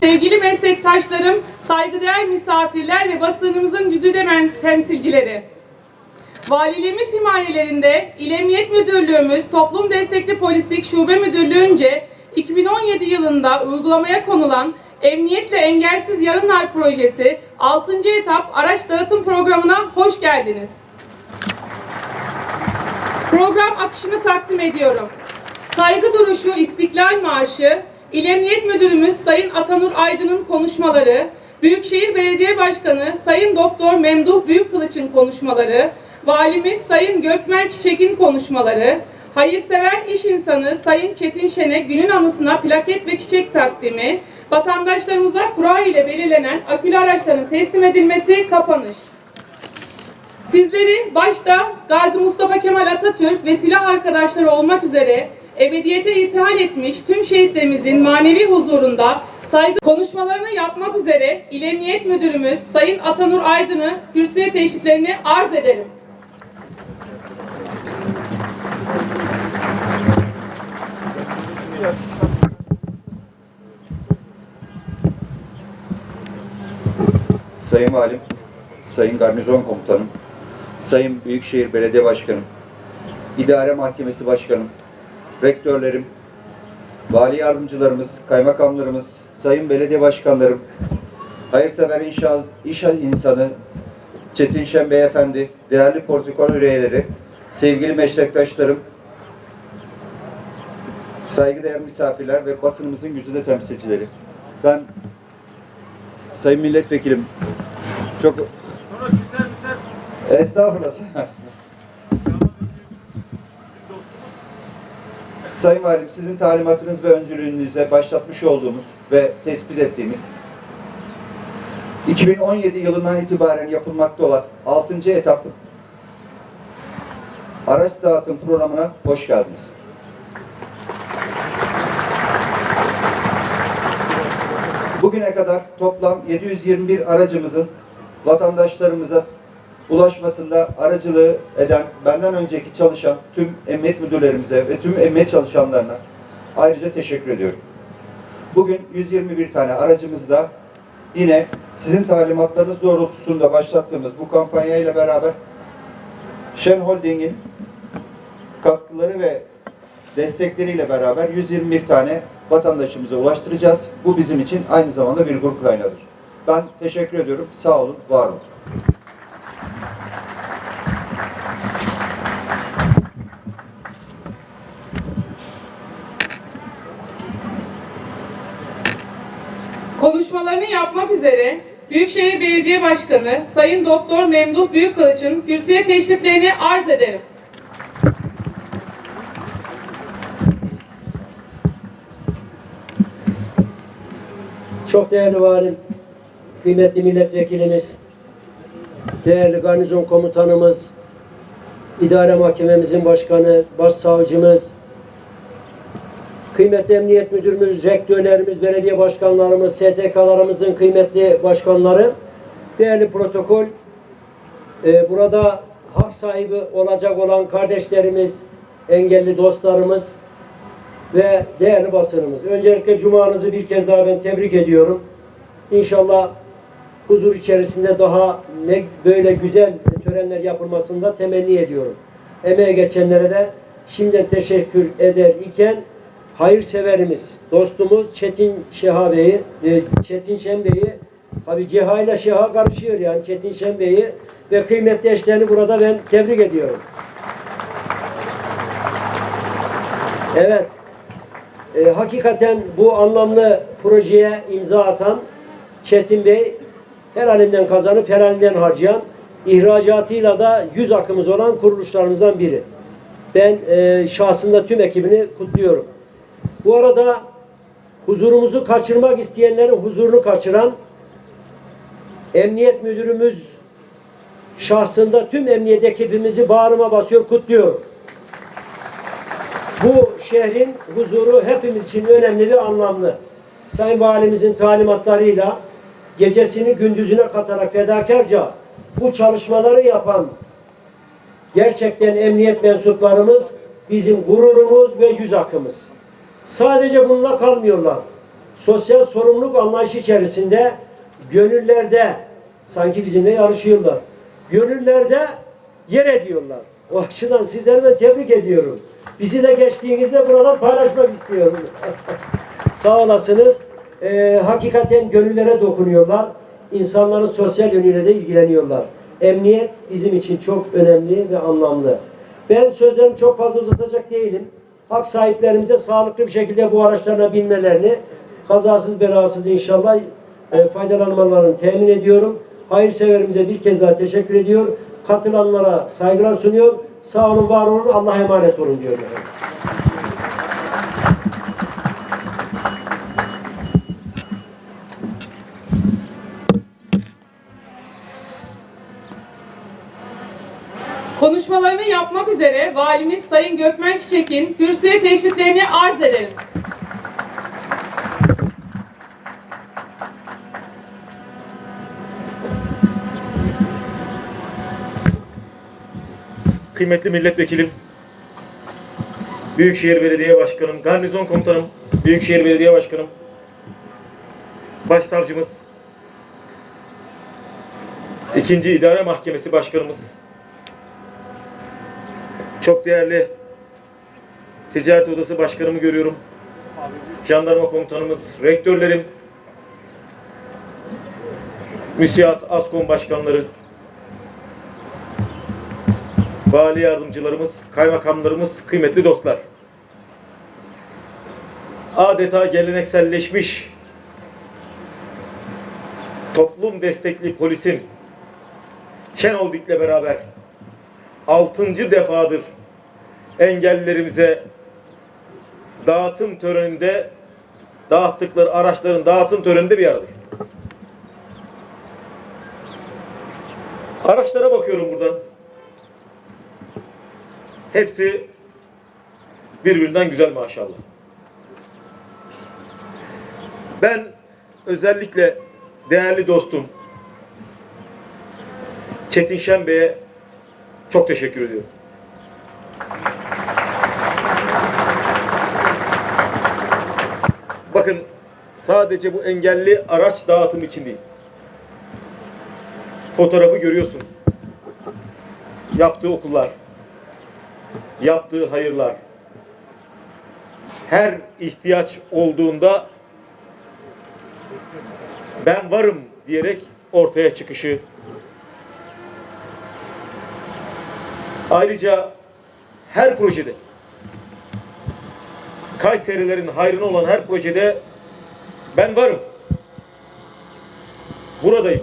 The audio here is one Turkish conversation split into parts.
Sevgili meslektaşlarım, saygıdeğer misafirler ve basınımızın güzide temsilcileri. Valiliğimiz himayelerinde İl Müdürlüğümüz Toplum Destekli Polislik Şube Müdürlüğü'nce 2017 yılında uygulamaya konulan Emniyetle Engelsiz Yarınlar Projesi 6. etap araç dağıtım programına hoş geldiniz. Program akışını takdim ediyorum. Saygı duruşu İstiklal Marşı, İl Emniyet Müdürümüz Sayın Atanur Aydın'ın konuşmaları, Büyükşehir Belediye Başkanı Sayın Doktor Memduh Büyükkılıç'ın konuşmaları, Valimiz Sayın Gökmen Çiçek'in konuşmaları, hayırsever iş insanı Sayın Çetin Şen'e günün anısına plaket ve çiçek takdimi, vatandaşlarımıza kura ile belirlenen akülü araçların teslim edilmesi, kapanış. Sizleri başta Gazi Mustafa Kemal Atatürk ve silah arkadaşları olmak üzere ebediyete ithal etmiş tüm şehitlerimizin manevi huzurunda saygı konuşmalarını yapmak üzere İl Emniyet Müdürümüz Sayın Atanur Aydın'ı kürsüye teşriflerini arz ederim. Sayın Valim, Sayın Garnizon Komutanım, Sayın Büyükşehir Belediye Başkanım, İdare Mahkemesi Başkanım, rektörlerim, vali yardımcılarımız, kaymakamlarımız, sayın belediye başkanlarım, hayırsever inşa, iş insanı Çetin Şen Beyefendi, değerli protokol üyeleri, sevgili meslektaşlarım, saygıdeğer misafirler ve basınımızın güzide temsilcileri. Ben Sayın Milletvekilim çok Estağfurullah. Sayın Valim, sizin talimatınız ve öncülüğünüzle başlatmış olduğumuz ve tespit ettiğimiz 2017 yılından itibaren yapılmakta olan 6. etap araç dağıtım programına hoş geldiniz. Bugüne kadar toplam 721 aracımızın vatandaşlarımıza ulaşmasında aracılığı eden, benden önceki çalışan tüm emniyet müdürlerimize ve tüm emniyet çalışanlarına ayrıca teşekkür ediyorum. Bugün 121 tane aracımızda yine sizin talimatlarınız doğrultusunda başlattığımız bu kampanya ile beraber Şen Holding'in katkıları ve destekleriyle beraber 121 tane vatandaşımıza ulaştıracağız. Bu bizim için aynı zamanda bir gurur kaynağıdır. Ben teşekkür ediyorum. Sağ olun, var olun. Konuşmalarını yapmak üzere Büyükşehir Belediye Başkanı Sayın Doktor Memduh Büyükkılıç'ın kürsüye teşriflerini arz ederim. Çok değerli valim, kıymetli milletvekilimiz, değerli garnizon komutanımız, idare mahkememizin başkanı, başsavcımız, kıymetli emniyet müdürümüz, rektörlerimiz, belediye başkanlarımız, STK'larımızın kıymetli başkanları, değerli protokol, e, burada hak sahibi olacak olan kardeşlerimiz, engelli dostlarımız, ve değerli basınımız. Öncelikle cumanızı bir kez daha ben tebrik ediyorum. İnşallah huzur içerisinde daha ne böyle güzel törenler yapılmasında temenni ediyorum. Emeğe geçenlere de şimdiden teşekkür eder iken hayırseverimiz, dostumuz Çetin Şeha Bey'i, e, Çetin Şen tabi Ceha ile Şeha karışıyor yani Çetin Şen ve kıymetli eşlerini burada ben tebrik ediyorum. Evet, e, hakikaten bu anlamlı projeye imza atan Çetin Bey helalinden kazanıp helalinden harcayan ihracatıyla da yüz akımız olan kuruluşlarımızdan biri. Ben e, şahsında tüm ekibini kutluyorum. Bu arada huzurumuzu kaçırmak isteyenlerin huzurunu kaçıran emniyet müdürümüz şahsında tüm emniyet ekibimizi bağrıma basıyor, kutluyorum. Bu şehrin huzuru hepimiz için önemli ve anlamlı. Sayın Valimizin talimatlarıyla gecesini gündüzüne katarak fedakarca bu çalışmaları yapan gerçekten emniyet mensuplarımız bizim gururumuz ve yüz akımız. Sadece bununla kalmıyorlar. sosyal sorumluluk anlayışı içerisinde gönüllerde sanki bizimle yarışıyorlar. Gönüllerde yer ediyorlar. O açıdan sizleri ben tebrik ediyorum. Bizi de geçtiğinizde buradan paylaşmak istiyorum. Sağ olasınız. Ee, hakikaten gönüllere dokunuyorlar. İnsanların sosyal yönüyle de ilgileniyorlar. Emniyet bizim için çok önemli ve anlamlı. Ben sözlerimi çok fazla uzatacak değilim. Hak sahiplerimize sağlıklı bir şekilde bu araçlarına binmelerini kazasız belasız inşallah e, faydalanmalarını temin ediyorum. Hayırseverimize bir kez daha teşekkür ediyor. Katılanlara saygılar sunuyor. Sağ olun, var olun, Allah'a emanet olun diyorum. efendim. Konuşmalarını yapmak üzere Valimiz Sayın Gökmen Çiçek'in kürsüye teşriflerini arz ederim. Kıymetli milletvekilim, Büyükşehir Belediye Başkanım, Garnizon Komutanım, Büyükşehir Belediye Başkanım, Başsavcımız, İkinci İdare Mahkemesi Başkanımız, çok değerli Ticaret Odası Başkanımı görüyorum, Jandarma Komutanımız, rektörlerim, Müsiat, Askom Başkanları, vali yardımcılarımız, kaymakamlarımız, kıymetli dostlar. Adeta gelenekselleşmiş toplum destekli polisin Şenol Dik'le beraber 6. defadır engellilerimize dağıtım töreninde dağıttıkları araçların dağıtım töreninde bir aradayız. Araçlara bakıyorum buradan. Hepsi birbirinden güzel maşallah. Ben özellikle değerli dostum Çetin Şen Bey'e çok teşekkür ediyorum. Bakın sadece bu engelli araç dağıtımı için değil. Fotoğrafı görüyorsunuz. Yaptığı okullar, yaptığı hayırlar, her ihtiyaç olduğunda ben varım diyerek ortaya çıkışı. Ayrıca her projede Kayserilerin hayrına olan her projede ben varım. Buradayım.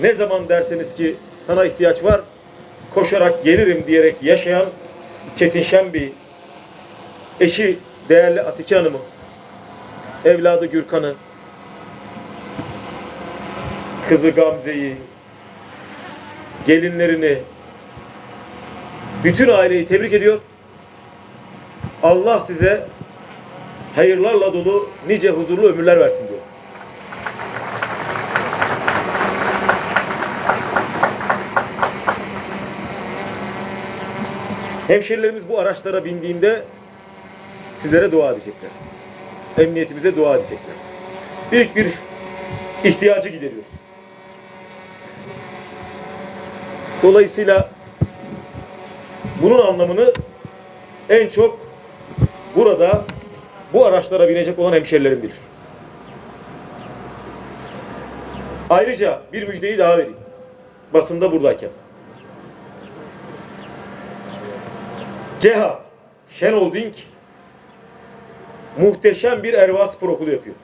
Ne zaman derseniz ki sana ihtiyaç var, koşarak gelirim diyerek yaşayan Çetin Şenbi, eşi değerli Atike Hanım'ı, evladı Gürkan'ı, kızı Gamze'yi, gelinlerini, bütün aileyi tebrik ediyor. Allah size hayırlarla dolu nice huzurlu ömürler versin diyor. Hemşerilerimiz bu araçlara bindiğinde sizlere dua edecekler. Emniyetimize dua edecekler. Büyük bir ihtiyacı gideriyor. Dolayısıyla bunun anlamını en çok burada bu araçlara binecek olan hemşerilerim bilir. Ayrıca bir müjdeyi daha vereyim. Basında buradayken. CEHA, Şenol Dink muhteşem bir Erva Spor Okulu yapıyor.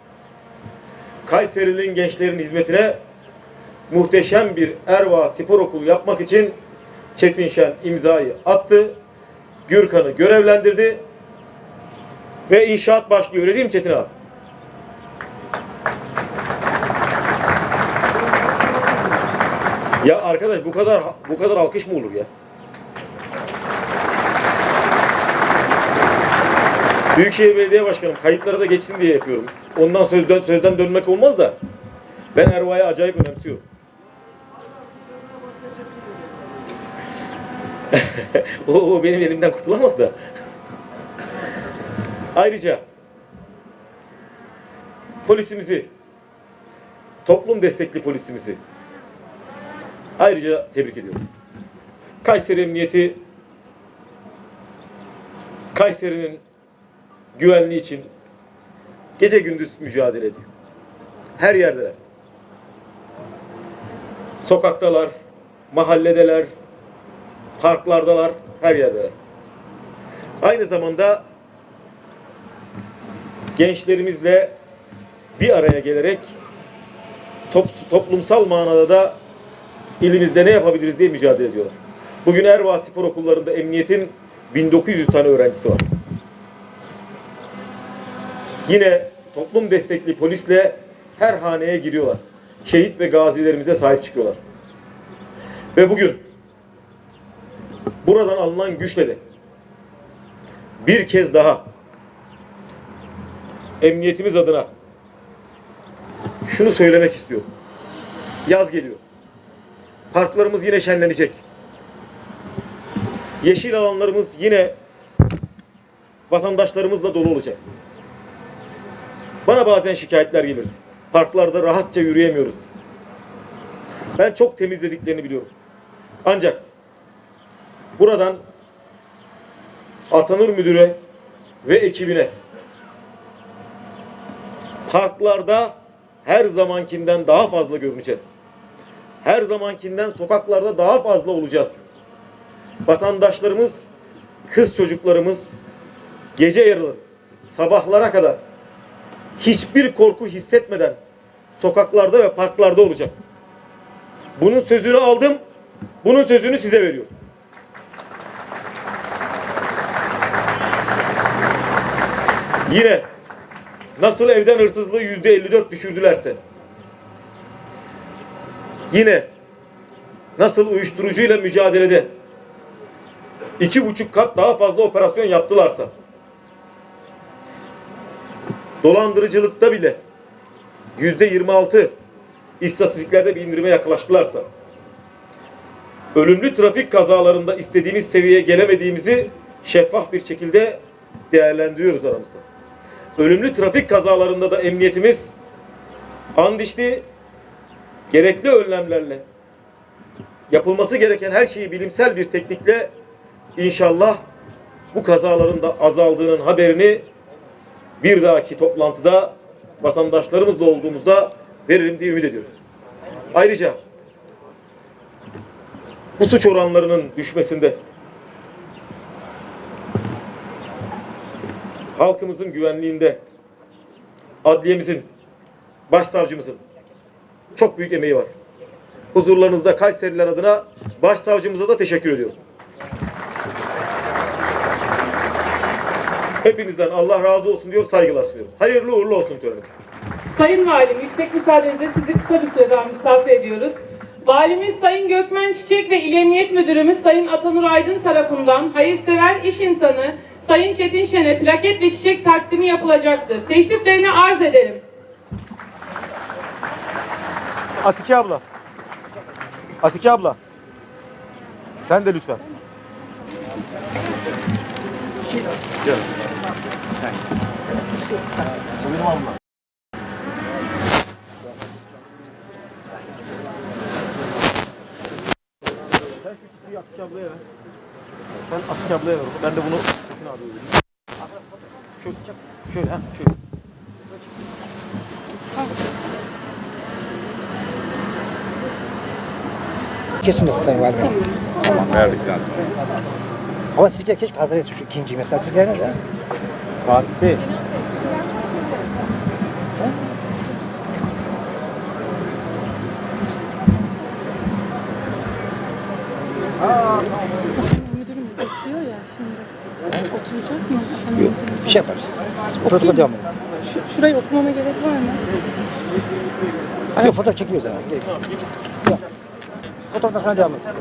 Kayseri'nin gençlerin hizmetine muhteşem bir Erva Spor Okulu yapmak için Çetin Şen imzayı attı. Gürkan'ı görevlendirdi. Ve inşaat başlıyor. Öyle değil mi Çetin abi? Ya arkadaş bu kadar bu kadar alkış mı olur ya? Büyükşehir Belediye Başkanım kayıtlara da geçsin diye yapıyorum. Ondan sözden sözden dönmek olmaz da ben Erva'yı acayip önemsiyorum. o, o benim elimden kurtulamaz da. Ayrıca polisimizi, toplum destekli polisimizi ayrıca tebrik ediyorum. Kayseri Emniyeti Kayseri'nin güvenliği için gece gündüz mücadele ediyor. Her yerdeler. Sokaktalar, mahalledeler, parklardalar, her yerdeler. Aynı zamanda gençlerimizle bir araya gelerek top- toplumsal manada da ilimizde ne yapabiliriz diye mücadele ediyorlar. Bugün Erva Spor Okullarında emniyetin 1900 tane öğrencisi var. Yine toplum destekli polisle her haneye giriyorlar. Şehit ve gazilerimize sahip çıkıyorlar. Ve bugün buradan alınan güçle de bir kez daha emniyetimiz adına şunu söylemek istiyorum. Yaz geliyor. Parklarımız yine şenlenecek. Yeşil alanlarımız yine vatandaşlarımızla dolu olacak. Bana bazen şikayetler gelirdi. Parklarda rahatça yürüyemiyoruz. Ben çok temizlediklerini biliyorum. Ancak buradan Atanır Müdürü ve ekibine parklarda her zamankinden daha fazla görüneceğiz. Her zamankinden sokaklarda daha fazla olacağız. Vatandaşlarımız, kız çocuklarımız gece yarıları, sabahlara kadar hiçbir korku hissetmeden sokaklarda ve parklarda olacak. Bunun sözünü aldım. Bunun sözünü size veriyorum. Yine nasıl evden hırsızlığı yüzde 54 düşürdülerse? Yine nasıl uyuşturucuyla mücadelede iki buçuk kat daha fazla operasyon yaptılarsa? Dolandırıcılıkta bile yüzde 26 istatistiklerde bir indirime yaklaştılarsa? Ölümlü trafik kazalarında istediğimiz seviyeye gelemediğimizi şeffaf bir şekilde değerlendiriyoruz aramızda. Ölümlü trafik kazalarında da emniyetimiz and içti, gerekli önlemlerle yapılması gereken her şeyi bilimsel bir teknikle inşallah bu kazaların da azaldığının haberini bir dahaki toplantıda vatandaşlarımızla olduğumuzda veririm diye ümit ediyorum. Ayrıca bu suç oranlarının düşmesinde halkımızın güvenliğinde adliyemizin, başsavcımızın çok büyük emeği var. Huzurlarınızda Kayseriler adına başsavcımıza da teşekkür ediyorum. Hepinizden Allah razı olsun diyor, saygılar sunuyorum. Hayırlı uğurlu olsun törenimiz. Sayın Valim, yüksek müsaadenizle sizi kısa bir süre daha misafir ediyoruz. Valimiz Sayın Gökmen Çiçek ve İl Emniyet Müdürümüz Sayın Atanur Aydın tarafından hayırsever iş insanı Sayın Çetin Şen'e plaket ve çiçek takdimi yapılacaktır. Teşriflerini arz ederim. Atike abla. Atike abla. Sen de lütfen. Gel. Buyurun abla. Sen Atike ablaya ver. Sen Atike ablaya ver. Ben de bunu Çetin abiye vereyim. Şöyle, şöyle, ha, şöyle. Kesinlikle Sayın Valim. Tamam, verdikten sonra. Ama sizce keşke hazır etsin şu ikinciyi mesela. Sizce ne de? Fatih Bey. Müdürüm bekliyor ya şimdi. Oturacak mı? Yok. Bir şey yaparız. Protokol devam. Şu, şurayı okumama gerek var mı? Yok fotoğraf çekiyoruz hemen. Gerek yok. Yok. Fotoğraftan sonra devam edeceğiz.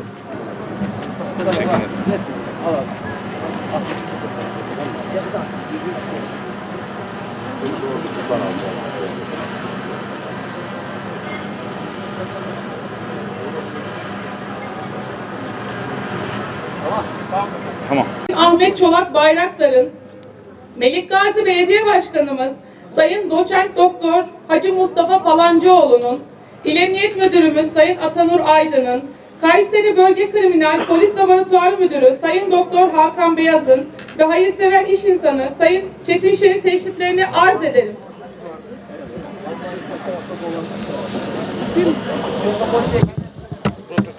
Ahmet Çolak Bayraktar'ın, Melik Gazi Belediye Başkanımız Sayın Doçent Doktor Hacı Mustafa Palancıoğlu'nun, İl Emniyet Müdürümüz Sayın Atanur Aydın'ın, Kayseri Bölge Kriminal Polis Laboratuvarı Müdürü Sayın Doktor Hakan Beyaz'ın ve hayırsever iş insanı Sayın Çetin Şen'in teşriflerini arz ederim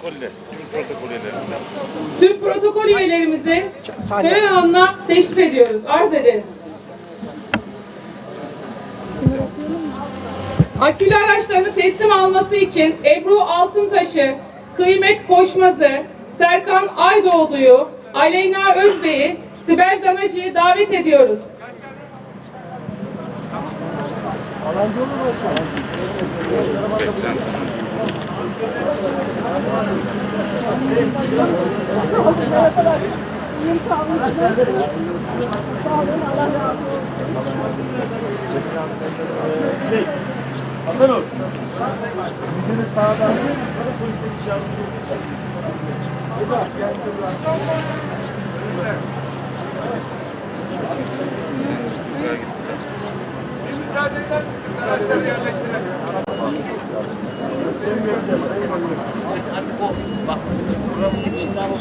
protokolle, tüm protokol üyelerimize. Tüm protokol üyelerimizi Tereyağı'na teşrif ediyoruz. Arz edelim. Akülü araçlarını teslim alması için Ebru Altıntaş'ı, Kıymet Koşmaz'ı, Serkan Aydoğdu'yu, Aleyna Özbey'i, Sibel Damacı'yı davet ediyoruz. Alancı olur mu? Hasan ol. Bizim sağdan polis Müdahale eder, karakter yerleştirir.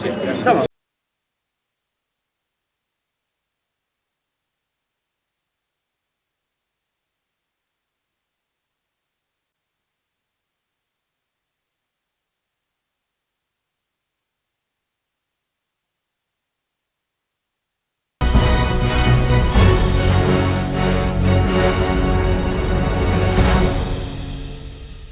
Teşekkürler. Tamam.